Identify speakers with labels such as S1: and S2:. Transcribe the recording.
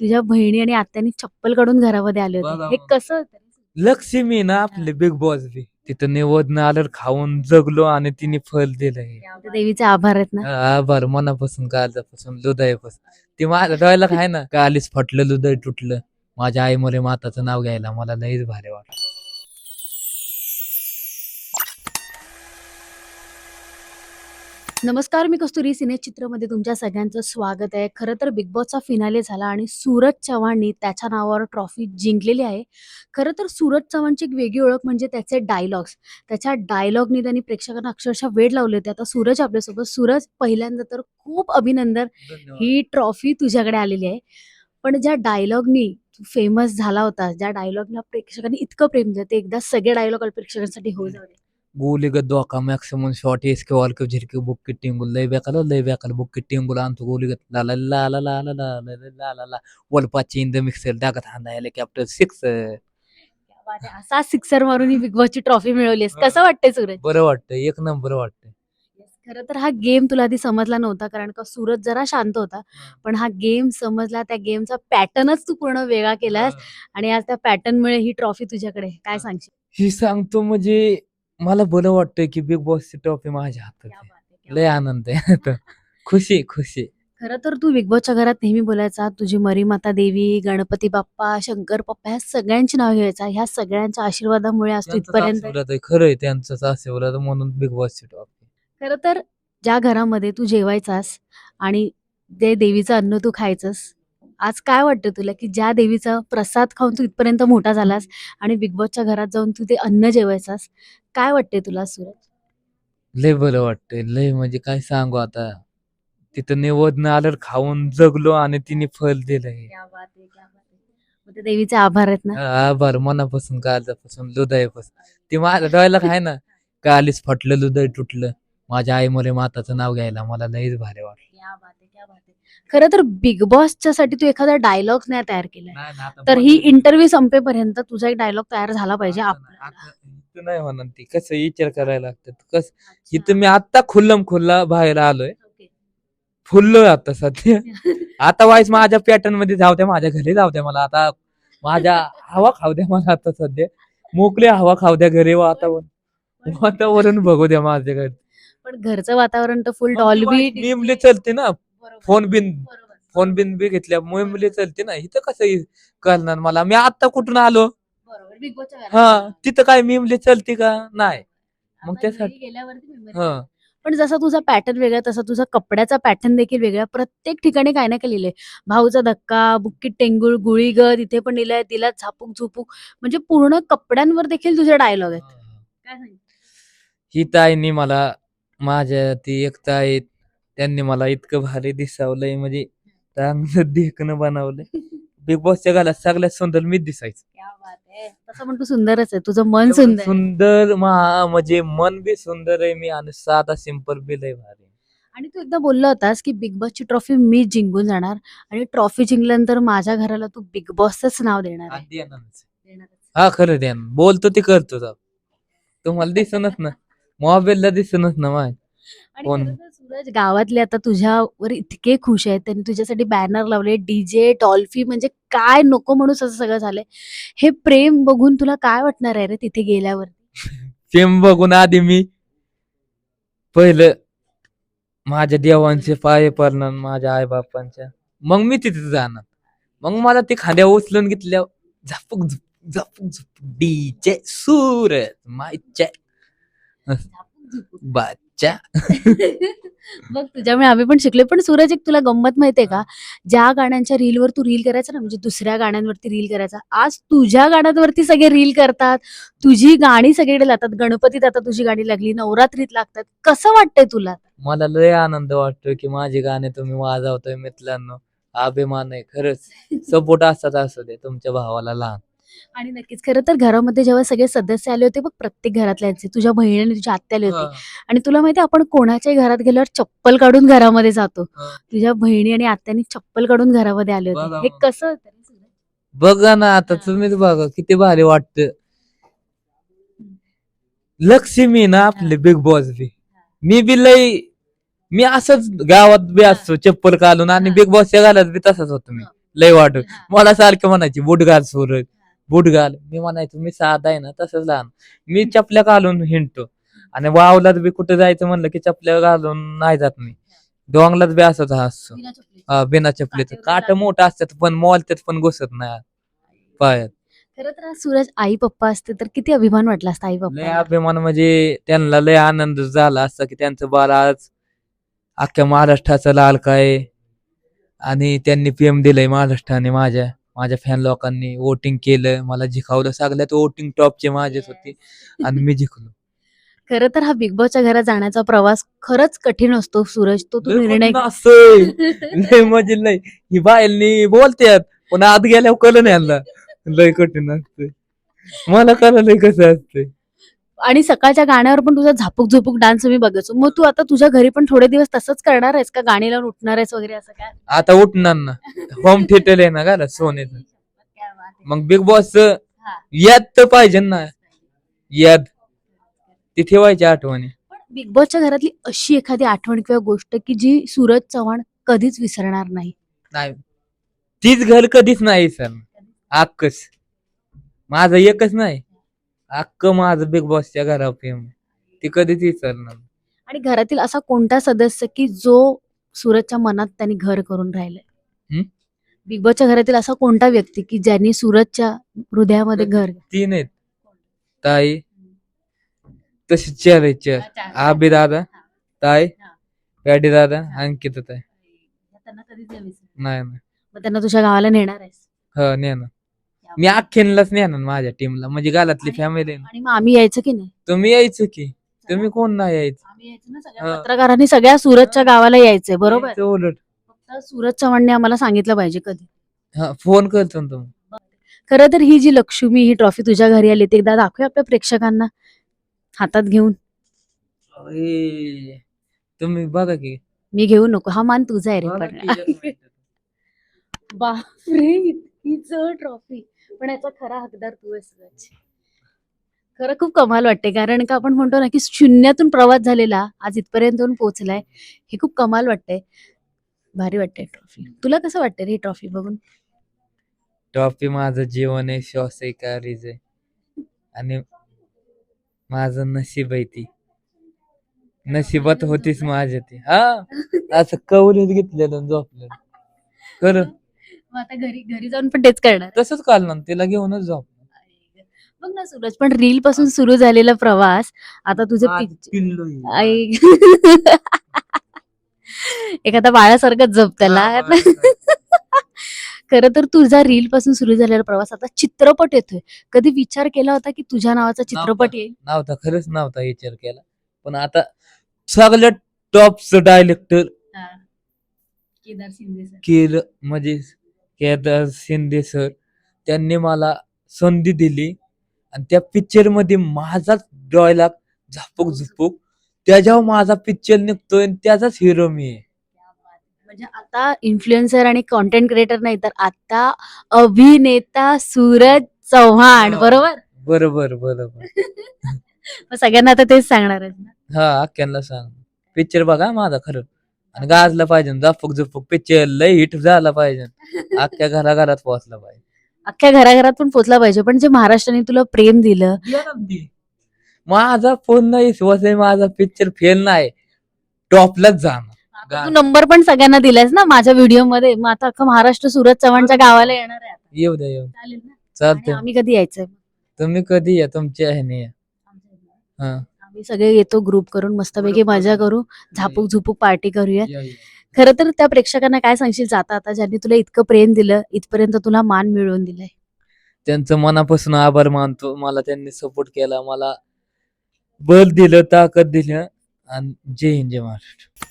S1: तुझ्या बहिणी आणि आत्यानी चप्पल काढून घरामध्ये आले होते.
S2: बघा
S1: हे. कसं होतं?
S2: लक्ष्मी ना आपले बिग बॉस बी तिथं निवडणं आलं खाऊन जगलो आणि तिने फल दिलंय
S1: त्या देवीचे आभार आहेत ना?
S2: आभार. मनापासून काळजापासून हृदयापासून. ते माझ्या डोळ्याला काय ना कालीच फटलं हृदय तुटलं. माझ्या आई मोरे माताचं नाव घ्यायला मला लईच भारी वाटलं.
S1: नमस्कार मी कस्तुरी सिने चित्रमध्ये तुमच्या सगळ्यांचं स्वागत आहे. खरं तर बिग बॉसचा फिनाले झाला आणि सूरज चव्हाणनी त्याच्या नावावर ट्रॉफी जिंकलेली आहे. खरं तर सूरज चव्हाणची एक वेगळी ओळख म्हणजे त्याचे डायलॉग्स त्याच्या डायलॉगनी त्यांनी प्रेक्षकांना अक्षरशः वेळ लावले होते. आता सूरज आपल्यासोबत. सूरज पहिल्यांदा तर खूप अभिनंदन. ही ट्रॉफी तुझ्याकडे आलेली आहे. पण ज्या डायलॉगनी फेमस झाला होता ज्या डायलॉगला प्रेक्षकांनी इतकं प्रेम दिलं ते एकदा सगळे डायलॉग प्रेक्षकांसाठी हो जाऊ
S2: గోలిగా దోక మ్యాక్సిమం షార్ట్ వేసుకే వాళ్ళకి జరికే బుక్ టీంగులు లైవ్ ఎక్కలు లైవ్ ఎక్కలు బుక్ టీంగులు అంత గోలిగా వాళ్ళు పచ్చి ఇంద మిక్సర్
S1: దాకా కెప్టెన్ సిక్స్ असा सिक्सर मारून ही बिग बॉसची ट्रॉफी मिळवलीस कसं वाटतंय सूरज
S2: बरं वाटतंय एक नंबर वाटतंय
S1: खर तर हा गेम तुला आधी समजला नव्हता कारण का सूरज जरा शांत होता पण हा गेम समजला त्या गेमचा पॅटर्नच तू पूर्ण वेगळा केलास आणि आज त्या पॅटर्नमुळे ही ट्रॉफी तुझ्याकडे काय सांगशील
S2: ही सांगतो म्हणजे मला बरं वाटतंय की बिग बॉसची ट्रॉफी माझ्या हातात
S1: क्या
S2: आहे.
S1: बात आहे, क्या
S2: लय
S1: बात आहे.
S2: आनंद आहे. खुशी खुशी
S1: खरं तर तू बिग बॉसच्या घरात नेहमी बोलायचा तुझी मरीमाता देवी गणपती बाप्पा शंकर पप्पा ह्या सगळ्यांची नाव घ्यायचा ह्या सगळ्यांच्या आशीर्वादामुळे आज तू इथपर्यंत
S2: खरं आहे त्यांचंच आशीर्वाद म्हणून बिग बॉसची ट्रॉफी
S1: खरं तर ज्या घरामध्ये तू जेवायचास आणि जे देवीचं अन्न तू खायचंस आज काय वाटतं तुला की ज्या देवीचा प्रसाद खाऊन तू इथपर्यंत मोठा झालास आणि बिग बॉसच्या घरात जाऊन तू ते अन्न जेवायचास काय वाटतंय तुला सूरज?
S2: लय बरं वाटतंय. लय म्हणजे काय सांगू आता? तिथं निवडणं आलं खाऊन जगलो आणि तिने फल दिलंय.
S1: मग ते देवीचे आभार आहेत ना?
S2: आभार. मनापासून काळजापासून हृदयापासून. ते माझ्या डोळ्याला काय ना कालीच फटलं हृदय तुटलं. माझ्या आई मोरे माताचं नाव घ्यायला मला लईच भारी वाटलं.
S1: खरं तर बिग बॉसच्या साठी तू एखादा डायलॉग नाही तयार केलाय.
S2: नाही ना, आता
S1: तर ही. इंटरव्ह्यू संपेपर्यंत तुझा एक डायलॉग तयार झाला पाहिजे
S2: आता
S1: आपल्याला.
S2: आता इथं नाही होणार ती. कसं विचार करायला लागतं कस? इथं मी आता खुल्लम खुल्ला बाहेर आलोय. फुललोय आता सध्या. आता वाईस माझ्या पॅटर्नमध्ये जाऊ द्या माझ्या घरी जाऊ द्या मला. आता माझ्या हवा खाऊ द्या मला आता सध्या. मोकळी हवा खाऊ द्या घरी वातावरण वातावरण बघू द्या माझ्या घरी.
S1: पण घरचं वातावरण तर फुल डॉल्बी
S2: निमले चलते ना. फोन बिन फोन बिन बी घेतल्या. मुले चलते ना. इथं कसं करणार मला? मी आता कुठून आलो? हा तिथं काय मिमले चलते का? नाही. मग त्यासाठी- हा.
S1: पण जसा तुझा पॅटर्न वेगळा तसा तुझा कपड्याचा पॅटर्न देखील वेगळा. प्रत्येक ठिकाणी काय ना काय लिहिलंय. भाऊचा धक्का बुक्की टेंगुळ गुळीगत इथे पण लिहिलंय तिला झापूक झुपूक. म्हणजे पूर्ण कपड्यांवर देखील तुझे डायलॉग आहेत. काय सांगितलं?
S2: ही ताईनी मला माझ्या ती एक ताई त्यांनी मला इतकं भारी दिसावलंय. म्हणजे चांगलं देखणं बनवलंय. बिग बॉसच्या घालात सगळ्यात सुंदर मीच दिसायचं.
S1: तसं पण तू सुंदरच आहे तुझं मन सुंदर आहे.
S2: सुंदर मा- म्हणजे मन बी सुंदर आहे मी आणि साधा सिंपल बी लय भारी
S1: आणि तू एकदा बोलला होतास की बिग बॉसची ट्रॉफी मी जिंकून जाणार आणि ट्रॉफी जिंकल्यानंतर माझ्या घराला तू बिग बॉसच नाव देणार आहे.
S2: आधी येणारच.
S1: देणारच.
S2: हा खरं द्या बोलतो ते करतो जाऊ तुम्हाला दिसनच ना मोबाईलला दिसनच ना माय
S1: आणि
S2: कोण?
S1: खरं तर सूरज गावातले आता तुझ्यावर इतके खुश आहेत त्यांनी तुझ्यासाठी बॅनर लावले डीजे डॉल्फी म्हणजे काय नको म्हणून असं सगळं झालंय. हे प्रेम बघून तुला काय वाटणार आहे रे तिथे गेल्यावर?
S2: फेम बघून आधी मी पहिलं माझ्या देवांचे पाय पडणार माझ्या आई बापांच्या मग मी तिथे जाणार. मग मला ते खांद्या उचलून घेतल्या झपक झुप झपक झुप डीचे सूर मायच्या. बाच्या.
S1: बघ तुझ्यामुळे आम्ही पण शिकले पण सूरज एक तुला गंमत माहितीये का? ज्या गाण्यांच्या रीलवर तू रील करायचा ना म्हणजे दुसऱ्या गाण्यांवरती रील करायचा आज तुझ्या गाण्यांवरती सगळे रील करतात. तुझी गाणी सगळीकडे लागतात गणपतीत आता तुझी गाणी लागली नवरात्रीत लागतात. कसं वाटतंय तुला?
S2: मला लय आनंद वाटतोय की माझी गाणे तुम्ही वाजवतोय मित्रांनो. अभिमान आहे खरंच. सपोर्ट असतात असू दे तुमच्या भावाला लहान.
S1: आणि नक्कीच. खरं तर घरामध्ये जेव्हा सगळे सदस्य आले होते बघ प्रत्येक घरातल्यांचे तुझ्या बहिणीने तुझ्या आत्या आले होते. आणि तुला माहिती आपण कोणाच्याही घरात गेल्यावर चप्पल काढून घरामध्ये जातो. तुझ्या बहिणी आणि आत्यानी चप्पल काढून घरामध्ये आले होते. हे. कसं होतं?
S2: बघा ना आता. तुम्हीच बघा किती भारी वाटत लक्ष्मी ना आपले बिग बॉस बी. मी बी लय मी असंच गावात बी असतो चप्पल घालून आणि. बिग बॉसच्या घालत बी तसाच होतो मी.
S1: हा.
S2: लय वाटत मला सारखं म्हणायची बूट घाल सूरज. बूट घाल. मी म्हणायचो मी साधा आहे ना तसंच लहान. मी चपल्या घालून हिंडतो. आणि वावलात बी कुठे जायचं म्हणलं की चपल्या घालून नाही जात मी. डोंगलात बी असंच असतो
S1: बिना चपलीचं.
S2: बिना चपलीचं.
S1: काटेवर
S2: काट मोठं असतात पण मॉल त्यात पण घुसत नाही. पायात.
S1: खरं तर आज सूरज आई पप्पा असते तर किती अभिमान वाटला असता आई
S2: लय
S1: पप्पा
S2: अभिमान म्हणजे त्यांना लय आनंद झाला असता की त्यांचं बाल आज अख्ख्या महाराष्ट्राचं लाल काय आणि त्यांनी प्रेम दिलंय महाराष्ट्राने माझ्या. माझ्या फॅन लोकांनी वोटिंग केलं मला जिंकावलं. सगळ्यात वोटिंग टॉपचे माझेच होते. आणि मी जिंकलो.
S1: खरं तर हा बिग बॉसच्या घरात जाण्याचा प्रवास खरंच कठीण असतो सूरज. तो तू
S2: लय
S1: निर्णय.
S2: लय म्हणजे लय. ही बायलनी बोलतात पण आत गेल्यावर कळलं यांना. लय कठीण असते मला कळलं कसं असतंय.
S1: आणि सकाळच्या गाण्यावर पण तुझा झापूक झुपूक डान्स मी बघायचो मग तू आता तुझ्या घरी पण थोडे दिवस तसंच करणार आहेस का? गाणी लावून उठणार आहेस वगैरे असं काय?
S2: आता उठणार ना. होम थिएटर आहे ना का सोन्याचं मग बिग बॉस याद तर पाहिजे ना. याद. ती ठेवायची आठवणी.
S1: बिग बॉसच्या घरातली अशी एखादी आठवण किंवा गोष्ट की जी सूरज चव्हाण कधीच विसरणार नाही?
S2: नाही. तीच घर कधीच नाही सर अक्कच माझं एकच नाही. अक्क माझं बिग बॉसच्या घरा प्रेम ती कधीच विसरणार. नाही.
S1: आणि घरातील असा कोणता सदस्य की जो सूरजच्या मनात त्यांनी घर करून राहिलंय? बिग बॉसच्या घरातील असा कोणता व्यक्ती की ज्यांनी सूरजच्या हृदयामध्ये घर
S2: तीन आहेत ताई. तशी चार आहेत चार. आबी दादा. ताई. पॅडी दादा. अंकित ताई.
S1: त्यांना कधीच नाही विसरणार.
S2: नाही नाही.
S1: मग त्यांना तुझ्या गावाला नेणार आहेस?
S2: हो नेणार. मी अख्खेनलाच नेणार माझ्या टीमला म्हणजे गालातली फॅमिली
S1: आणि मग आम्ही यायचं की नाही?
S2: तुम्ही यायचं की. तुम्ही कोण नाही यायचं?
S1: आम्ही यायचं ना
S2: हा.
S1: सगळ्या पत्रकारांनी सगळ्या सूरजच्या गावाला यायचंय बरोबर?
S2: यायचं उलट.
S1: फक्त सूरज चव्हाणने आम्हाला सांगितलं पाहिजे कधी.
S2: हा फोन करतो ना तुम्ही.
S1: खरं तर ही जी लक्ष्मी ही ट्रॉफी तुझ्या घरी आली ती एकदा दाखवूया आपल्या प्रेक्षकांना. हातात घेऊन.
S2: अरे, तुम्ही बघा की.
S1: मी घेऊ नको. हा मान तुझा आहे रे
S2: बघा
S1: पण
S2: की. एक मिनिट.
S1: बापरे. इतकी ट्रॉफी पण याचा खरा हकदार तू आहेस सूरज. खरं खूप कमाल वाटते कारण का आपण म्हणतो ना की शून्यातून प्रवास झालेला आज इथपर्यंत पोहोचलाय हे खूप कमाल वाटतंय. भारी वाटते ट्रॉफी तुला कसं वाटतं रे ही ट्रॉफी बघून?
S2: ट्रॉफी माझं जीवन आहे श्वास आहे कारीज आहे. आणि माझं नशीब आहे ती. नशिबात होतीच माझ्या ती. हा? असं कवलीत घेतलेलं आणि झोपलेलं. खरं
S1: मग आता घरी घरी जाऊन पण तेच करणार.
S2: तसंच काढलं तिला घेऊनच झोप
S1: बघ ना सूरज पण रील पासून सुरू झालेला प्रवास आता तुझे पिक्चर आई एखादा बाळासारखंच जप त्याला. खरं तर तुझा रील पासून सुरू झालेला प्रवास आता चित्रपट येतोय. कधी विचार केला होता की तुझ्या नावाचा चित्रपट येईल?
S2: नव्हता खरंच नव्हता विचार केला. पण आता सगळ्यात टॉपचं डायलेक्टर
S1: केदार शिंदे सर.
S2: केलं म्हणजे केदार शिंदे सर त्यांनी मला संधी दिली. आणि त्या पिक्चरमध्ये माझाच डॉयलॉग झापूक झुपूक. त्याच्यावर माझा पिक्चर निघतोय आणि त्याचाच हिरो मी आहे.
S1: म्हणजे आता इन्फ्लुएन्सर आणि कॉन्टेंट क्रिएटर नाही तर आता अभिनेता सूरज चव्हाण. बरोबर?
S2: बरोबर बरोबर.
S1: मग सगळ्यांना आता तेच सांगणार आहेस ना?
S2: हा अख्ख्यांना सांग. पिक्चर बघा माझा खरं. आणि गाजला पाहिजे झपक झुपूक पिक्चर लय हिट झाला पाहिजे. अख्ख्या घराघरात पोहोचला पाहिजे.
S1: अख्ख्या घराघरात पण पोचला पाहिजे पण जे महाराष्ट्राने तुला प्रेम दिलं.
S2: माझा फोन नाही माझा पिक्चर फेल नाही. टॉपलाच जाणार.
S1: आता तू नंबर पण सगळ्यांना दिलायस ना माझ्या व्हिडिओमध्ये. मग आता अख्खं महाराष्ट्र सूरज चव्हाणच्या गावाला येणार आहे आता.
S2: येऊ द्या येऊ
S1: चालेल ना?
S2: चालतंय.
S1: आम्ही कधी यायचंय?
S2: तुम्ही कधी या तुमची आहे नाही या. हा.
S1: आम्ही सगळे येतो ग्रुप करून मस्तपैकी मजा करू झापूक झुपूक पार्टी करूया. खरं तर त्या प्रेक्षकांना काय सांगशील जाता आता ज्यांनी तुला इतकं प्रेम दिलं इथपर्यंत तुला मान मिळवून दिलाय.
S2: त्यांचं मनापासून आभार मानतो. मला त्यांनी सपोर्ट केला. मला बल दिलं ताकद दिलं. आणि जय हिंद जय महाराष्ट्र.